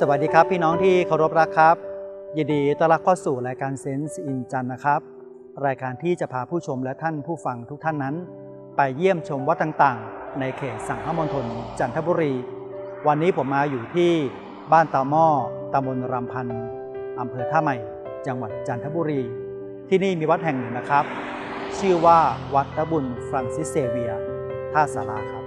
สวัสดีครับพี่น้องที่เคารพรักครับ ยินดีต้อนรับเข้าสู่รายการเซนส์อินจันนะครับ รายการที่จะพาผู้ชมและท่านผู้ฟังทุกท่านนั้น ไปเยี่ยมชมวัดต่างๆ ในเขตสังฆมณฑลจันทบุรี วันนี้ผมมาอยู่ที่บ้านตาหม้อตำบลรำพันธ์อำเภอท่าใหม่ จังหวัดจันทบุรี ที่นี่มีวัดแห่งหนึ่งนะครับ ชื่อว่าวัดพระบุญฟรังซิสเซเวียท่าสาราครับ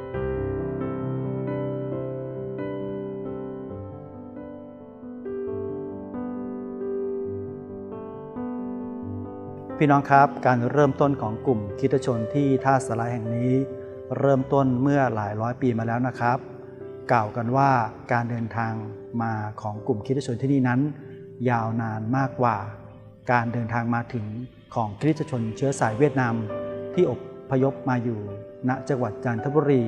พี่น้องครับการเริ่มต้นของกลุ่มคริสตชนที่ท่าสาราแห่งนี้ เริ่มต้นเมื่อหลายร้อยปีมาแล้วนะครับ กล่าวกันว่าการเดินทางมาของกลุ่มคริสตชนที่นี่นั้น ยาวนานมากกว่า การเดินทางมาถึงของคริสตชนเชื้อสายเวียดนาม ที่อพยพมาอยู่ณจังหวัดจันทบุรี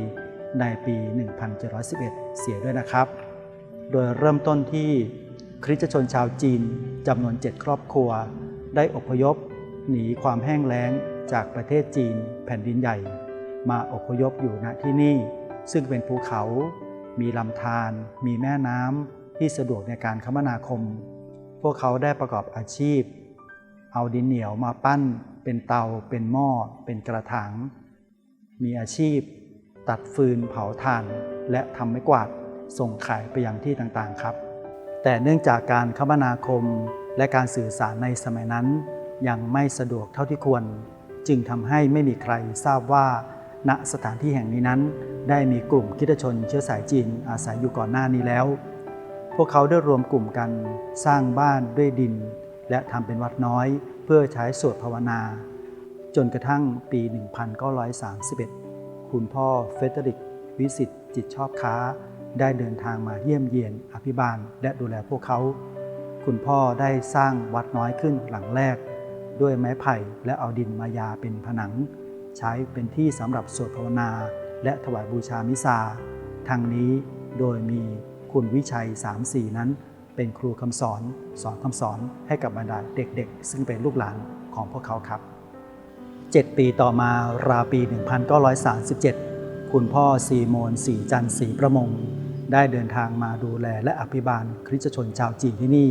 ในปี 1711 เสียด้วยนะครับ โดยเริ่มต้นที่คริสตชนชาวจีนจำนวน 7 ครอบครัว ได้อพยพ หนีความแห้งแล้งจากประเทศจีนแผ่นดินใหญ่ มาอพยพอยู่ณที่นี่ ซึ่งเป็นภูเขา มีลำธารมีแม่น้ำที่สะดวกในการคมนาคม พวกเขาได้ประกอบอาชีพ เอาดินเหนียวมาปั้น เป็นเตา เป็นหม้อ เป็นกระถางมีอาชีพ ตัดฟืนเผาถ่าน และทำไม้กวาดส่งขายไปยังที่ต่างๆครับ แต่เนื่องจากการคมนาคมและการสื่อสารในสมัยนั้น ยังไม่สะดวกเท่าที่ควร จึงทำให้ไม่มีใครทราบว่า ณสถานที่แห่งนี้นั้น ได้มีกลุ่มคริสตชนเชื้อสายจีนอาศัยอยู่ก่อนหน้านี้แล้ว พวกเขาได้รวมกลุ่มกันสร้างบ้านด้วยดิน และทำเป็นวัดน้อยเพื่อใช้สวดภาวนา จนกระทั่งปี 1931 คุณพ่อเฟเดริก วิสิตจิตชอบค้า ได้เดินทางมาเยี่ยมเยียนอภิบาล และดูแลพวกเขา คุณพ่อได้สร้างวัดน้อยขึ้นหลังแรก ด้วยไม้ไผ่และเอาดินมายาเป็นผนัง ใช้เป็นที่สำหรับสวดภาวนา และถวายบูชามิซาทางนี้โดยมีคุณวิชัย3-4นั้น เป็นครูคำสอนสอนคำสอนให้กับบรรดาเด็กๆ ซึ่งเป็นลูกหลานของพวกเขาครับ 7 ปีต่อมาราวปี 1937 คุณพ่อซีโมนสีจันทร์สีประมง ได้เดินทางมาดูแลและอภิบาลคริสตชนชาวจีนที่นี่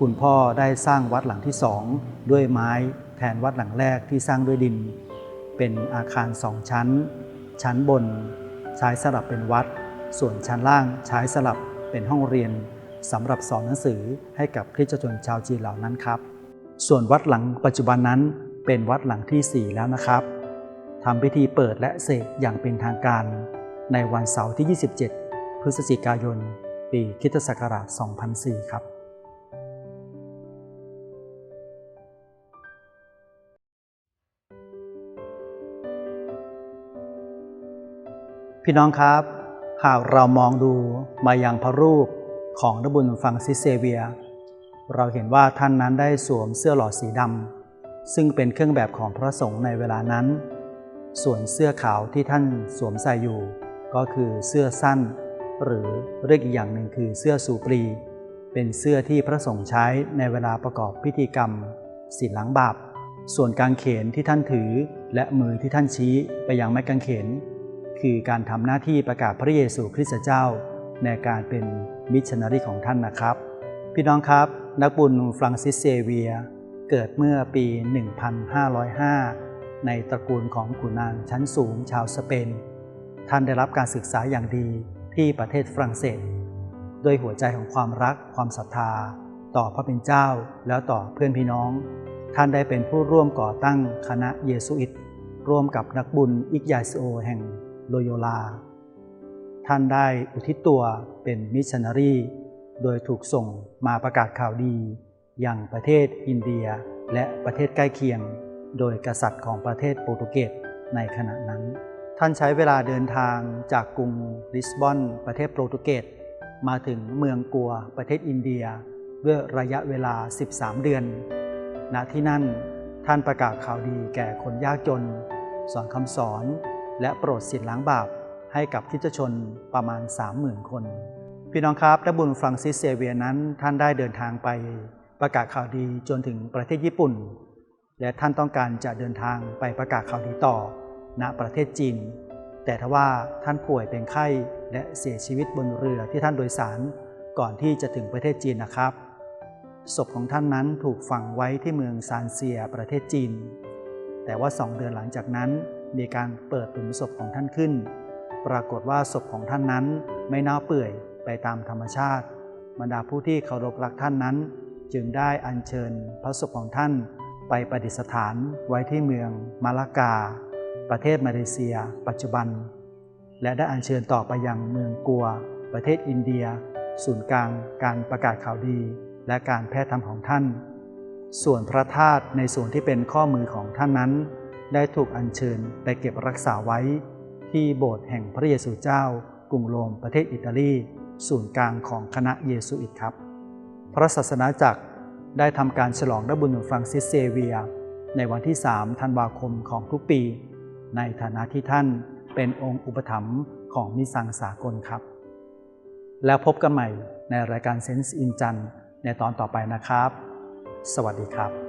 คุณพ่อได้สร้างวัดหลังที่สองด้วยไม้แทนวัดหลังแรกที่สร้างด้วยดิน เป็นอาคารสองชั้น ชั้นบนใช้สลับเป็นวัด ส่วนชั้นล่างใช้สลับเป็นห้องเรียนสำหรับสอนหนังสือให้กับคริสตชนชาวจีนเหล่านั้นครับ ส่วนวัดหลังปัจจุบันนั้นเป็นวัดหลังที่ 4 แล้วนะครับทำพิธีเปิดและเสกอย่างเป็นทางการ ในวันเสาร์ที่ 27 พฤศจิกายน ปีคริสตศักราช 2004 ครับ พี่น้องครับ หากเรามองดูมายังพระรูปของนบุญฟังซิเซเวีย เราเห็นว่าท่านนั้นได้สวมเสื้อหลอดสีดำซึ่งเป็นเครื่องแบบของพระสงฆ์ในเวลานั้น ส่วนเสื้อขาวที่ท่านสวมใส่อยู่ ก็คือเสื้อสั้น หรือเรียกอีกอย่างหนึ่งคือเสื้อสูปรี เป็นเสื้อที่พระสงฆ์ใช้ในเวลาประกอบพิธีกรรมศีลล้างบาปส่วนกางเขนที่ท่านถือและมือที่ท่านชี้ไปยังไม้กางเขน คือการทำหน้าที่ประกาศพระเยซูคริสต์เจ้า ในการเป็นมิชชันนารีของท่านนะครับ พี่น้องครับ นักบุญฟรังซิสเซเวีย เกิดเมื่อปี 1505 ในตระกูลของขุนนางชั้นสูงชาวสเปน ท่านได้รับการศึกษาอย่างดีที่ประเทศฝรั่งเศสด้วยหัวใจของความรักความศรัทธา ต่อพระเป็นเจ้าแล้วต่อเพื่อนพี่น้อง ท่านได้เป็นผู้ร่วมก่อตั้งคณะเยซูอิตร่วมกับนักบุญอิกยาซิโอแห่ง โลโยลา ท่านได้อุทิศตัวเป็นมิชชันนารี โดยถูกส่งมาประกาศข่าวดีอย่างประเทศอินเดียและประเทศใกล้เคียง โดยกษัตริย์ของประเทศโปรตุเกสในขณะนั้น ท่านใช้เวลาเดินทางจากกรุงลิสบอน ประเทศโปรตุเกสมาถึงเมืองกัวประเทศอินเดียด้วยระยะเวลา 13 เดือน ณ ที่นั่นท่านประกาศข่าวดีแก่คนยากจน สอนคำสอน และโปรดสิทธิล้างบาปให้กับคริสตชนประมาณ 30,000 คน พี่น้องครับและบุญฟรังซิสเซเวียนั้นท่านได้เดินทางไปประกาศข่าวดีจนถึงประเทศญี่ปุ่น และท่านต้องการจะเดินทางไปประกาศข่าวดีต่อ ณประเทศจีน แต่ทว่าท่านป่วยเป็นไข้และเสียชีวิตบนเรือที่ท่านโดยสารก่อนที่จะถึงประเทศจีนนะครับศพของท่านนั้นถูกฝังไว้ที่เมืองซานเซียประเทศจีน แต่ว่าสองเดือนหลังจากนั้น มีการเปิดหลุมศพของท่านขึ้น ปรากฏว่าศพของท่านนั้นไม่เน่าเปื่อยไปตามธรรมชาติ บรรดาผู้ที่เคารพรักท่านนั้น จึงได้อัญเชิญพระศพของท่าน ไปประดิษฐานไว้ที่เมืองมาลากา ประเทศมาเลเซีย ปัจจุบัน และได้อัญเชิญต่อไปยังเมืองกัว ประเทศอินเดีย ศูนย์กลางการประกาศข่าวดี และการแพทย์ธรรมของท่าน ส่วนพระธาตุในส่วนที่เป็นข้อมือของท่านนั้น ได้ถูกอัญเชิญไปเก็บรักษาไว้ ที่โบสถ์แห่งพระเยซูเจ้ากรุงโรมประเทศอิตาลี ศูนย์กลางของคณะเยซูอิตครับ พระศาสนาจักรได้ทำการฉลองดับบุญฟรังซิสเซเวีย ในวันที่ 3 ธันวาคมของทุกปี ในฐานะที่ท่านเป็นองค์อุปถัมภ์ของมิสังสากลครับ แล้วพบกันใหม่ในรายการเซนส์อินจันในตอนต่อไปนะครับ สวัสดีครับ